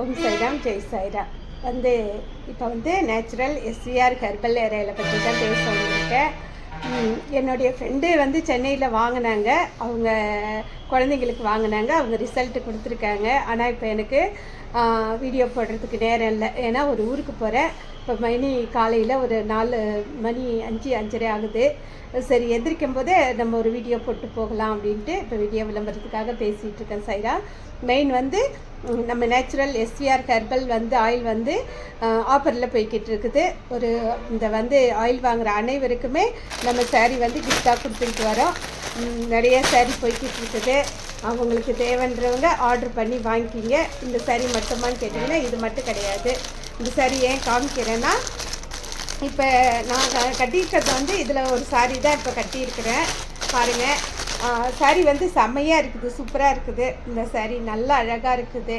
ஓம் சைராம் ஜெய் சைராம் வந்து இப்போ வந்து நேச்சுரல் எஸ்விஆர் ஹெர்பல் ஏரியாவில் பற்றி தான் பேச வந்திருக்கேன் என்னுடைய ஃப்ரெண்டு வந்து சென்னையில் வாங்கினாங்க. அவங்க குழந்தைங்களுக்கு வாங்கினாங்க. அவங்க ரிசல்ட்டு கொடுத்துருக்காங்க. ஆனால் இப்போ எனக்கு வீடியோ போடுறதுக்கு நேரம் இல்லை. ஏன்னா ஒரு ஊருக்கு போகிறேன் இப்போ மணி காலையில் ஒரு நாலு மணி அஞ்சு அஞ்சரை ஆகுது. சரி எந்திரிக்கும் போதே நம்ம ஒரு வீடியோ போட்டு போகலாம் அப்படின்ட்டு இப்போ வீடியோ விளம்பரத்துக்காக பேசிகிட்டு இருக்கேன் சைரா. மெயின் வந்து நம்ம நேச்சுரல் எஸ்விஆர் ஹெர்பல் வந்து ஆயில் வந்து ஆஃபரில் போய்கிட்டு இருக்குது. ஒரு இந்த வந்து ஆயில் வாங்குகிற அனைவருக்குமே நம்ம சேரீ வந்து கிஃப்டாக கொடுத்துட்டு வரோம். நிறைய சேரீ போய்கிட்டு இருக்குது. அவங்களுக்கு தேவைன்றவங்க ஆர்டர் பண்ணி வாங்கிக்கிங்க. இந்த saree மட்டுமான்னு கேட்டிங்கன்னா இது மட்டும் கிடையாது. இந்த saree ஏன் காமிக்கிறேன்னா இப்போ நான் கட்டியிருக்கிறது வந்து இதில் ஒரு saree தான் இப்போ கட்டியிருக்கிறேன். பாருங்கள் saree வந்து செம்மையாக இருக்குது சூப்பராக இருக்குது. இந்த saree நல்லா அழகாக இருக்குது.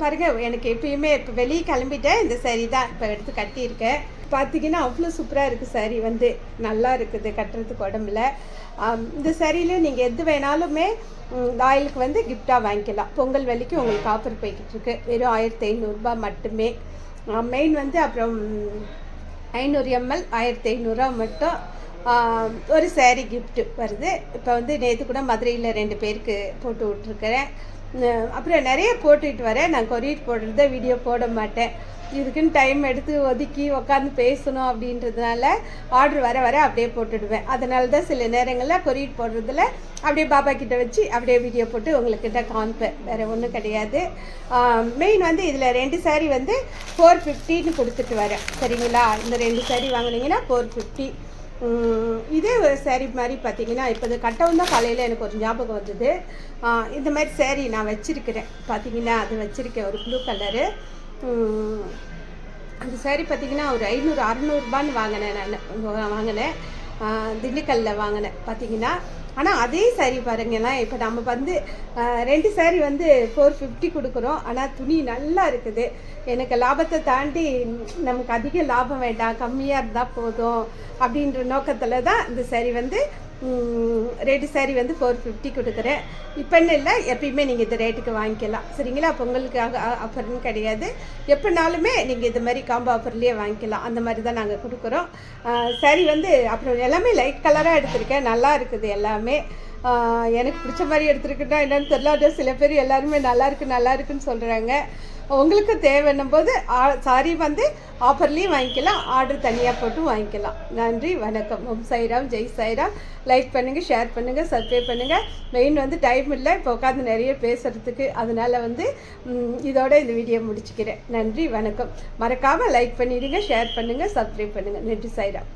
பாருங்கள் எனக்கு எப்பயுமே இப்போ வெளியே கிளம்பிட்டேன் இந்த saree தான் இப்போ எடுத்து கட்டியிருக்கேன். பார்த்தீங்கன்னா அவ்வளோ சூப்பராக இருக்குது சாரீ வந்து. நல்லா இருக்குது கட்டுறதுக்கு உடம்புல. இந்த சரியில் நீங்கள் எது வேணாலுமே இந்த ஆயிலுக்கு வந்து கிஃப்டாக வாங்கிக்கலாம். பொங்கல் வலிக்கு உங்களுக்கு ஆஃபர் போய்கிட்டு இருக்கு. வெறும் ஆயிரத்தி ஐநூறுரூபா மட்டுமே. மெயின் வந்து அப்புறம் ஐநூறு எம்எல் ஆயிரத்தி ஐநூறுரூவா மட்டும். ஒரு சேரீ கிஃப்ட் வருது. இப்போ வந்து நேற்று கூட மதுரையில் ரெண்டு பேருக்கு போட்டு விட்ருக்கிறேன் அப்புறம் நிறைய போட்டுட்டு வரேன். நான் கொரியர் போடுறத வீடியோ போட மாட்டேன். இதுக்குன்னு டைம் எடுத்து ஒதுக்கி உட்காந்து பேசணும் அப்படின்றதுனால ஆர்டர் வர வர அப்படியே போட்டுடுவேன். அதனால தான் சில நேரங்களில் கொரியர் போடுறதுல அப்படியே பாபா கிட்ட வச்சு அப்படியே வீடியோ போட்டு உங்கள்கிட்ட காமிப்பேன். வேறு ஒன்றும் கிடையாது. மெயின் வந்து இதில் ரெண்டு saree வந்து ஃபோர் ஃபிஃப்டின்னு கொடுத்துட்டு வரேன். சரிங்களா? இந்த ரெண்டு saree வாங்குனீங்கன்னா ஃபோர் ஃபிஃப்டி இதே ஒரு சேரீ மாதிரி பார்த்தீங்கன்னா இப்போ இது கட்டவும் தான் காலையில் எனக்கு ஒரு ஞாபகம் வந்தது. இந்த மாதிரி சேரீ நான் வச்சுருக்கிறேன். பார்த்தீங்கன்னா அது வச்சுருக்கேன். ஒரு ப்ளூ கலரு அந்த சேரீ பார்த்தீங்கன்னா ஒரு ஐநூறு அறநூறுபான்னு வாங்கினேன் நான். வாங்கினேன். ஆஹ் திண்டுக்கல்ல வாங்கினேன். பார்த்தீங்கன்னா ஆனால் அதே saree பாருங்களேன். இப்போ நம்ம வந்து ரெண்டு saree வந்து ஃபோர் ஃபிஃப்டி கொடுக்குறோம். ஆனால் துணி நல்லா இருக்குது. எனக்கு லாபத்தை தாண்டி நமக்கு அதிக லாபம் வேண்டாம். கம்மியாக இருந்தால் போதும் அப்படின்ற நோக்கத்தில் தான் இந்த saree வந்து ம், ரெண்டு வந்து ஃபோர் ஃபிஃப்டி கொடுக்குறேன். இப்போன்னு இல்லை எப்பயுமே நீங்கள் இந்த ரேட்டுக்கு வாங்கிக்கலாம். சரிங்களா? பொங்கலுக்காக ஆஃபர்னு கிடையாது. எப்போனாலுமே நீங்கள் இது மாதிரி காம்போ ஆஃபர்லேயே வாங்கிக்கலாம். அந்த மாதிரி தான் நாங்கள் கொடுக்குறோம். saree வந்து அப்புறம் எல்லாமே லைட் கலராக எடுத்திருக்கேன். நல்லா இருக்குது எல்லாமே. எனக்கு பிடிச்ச மாதிரி எடுத்துருக்குன்னா என்னன்னு தெரியல. சில பேர் எல்லாருமே நல்லா இருக்கு நல்லா இருக்குன்னு சொல்கிறாங்க உங்களுக்கு தேவைன்னும் போது சாரி வந்து ஆஃபர்லேயும் வாங்கிக்கலாம் ஆர்டர் தனியாக போட்டு வாங்கிக்கலாம். நன்றி வணக்கம். ஓம் சைராம் ஜெய் சைராம் லைக் பண்ணுங்கள் ஷேர் பண்ணுங்கள் சப்ஸ்கிரைப் பண்ணுங்கள் மெயின் வந்து டைம் இல்லை இப்போ உட்காந்து நிறைய பேசுகிறதுக்கு அதனால் வந்து இதோட இந்த வீடியோ முடிச்சுக்கிறேன். நன்றி வணக்கம். மறக்காமல் லைக் பண்ணிடுங்க ஷேர் பண்ணுங்கள் சப்ஸ்கிரைப் பண்ணுங்கள் நன்றி சைராம்